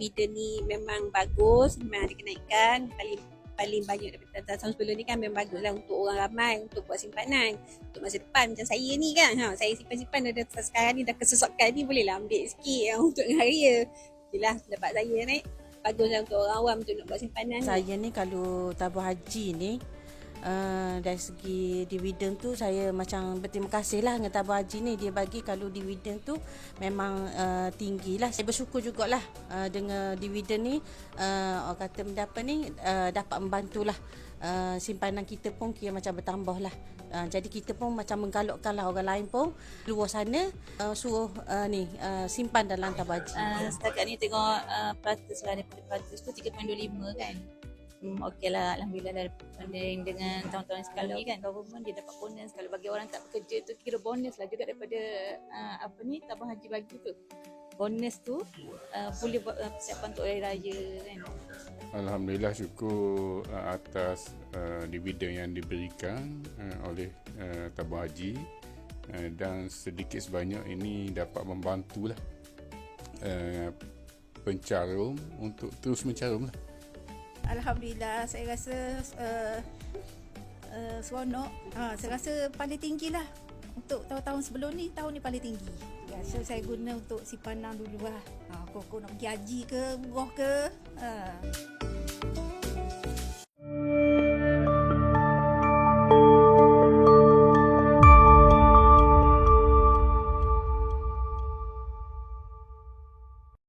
dividen ni memang bagus, memang ada kenaikan paling paling banyak daripada tahun sebelum ni kan memang bagus lah untuk orang ramai untuk buat simpanan. Untuk masa depan macam saya ni kan ha, saya simpan-simpan dah sekarang ni dah kesesakan ni boleh lah ambil sikit yang untuk hari raya Yelah pendapat saya ni bagus lah untuk orang awam untuk nak buat simpanan ni. Saya ni kalau tabung haji ni uh, dari segi dividen tu saya macam berterima kasih lah dengan tabung haji ni. Dia bagi kalau dividen tu memang uh, tinggi lah. Saya bersyukur jugalah uh, dengan dividen ni uh, orang kata mendapat ni uh, dapat membantulah uh, simpanan kita pun kira macam bertambah lah. Uh, jadi kita pun macam menggalakkan lah orang lain pun luar sana uh, suruh uh, ni uh, simpan dalam tabung haji. Uh, setakat ni tengok uh, peratus lah daripada peratus tu 3.25 kan Hmm, okey lah Alhamdulillah daripada dengan tahun-tahun sekali kan. government dia dapat bonus. Kalau bagi orang tak bekerja tu kira bonus lah juga daripada uh, apa ni tabung haji bagi tu. Bonus tu uh, boleh buat uh, persiapan untuk hari raya kan. Alhamdulillah syukur uh, atas uh, dividen yang diberikan uh, oleh uh, tabung haji. Uh, dan sedikit sebanyak ini dapat membantulah uh, pencarum untuk terus mencarum lah. Alhamdulillah saya rasa uh, uh, seronok. Ha, saya rasa paling tinggi lah untuk tahun-tahun sebelum ni tahun ni paling tinggi. Biasa saya guna untuk simpanan dulu lah. Ha, kau nak pergi haji ke, umrah ke. Ha.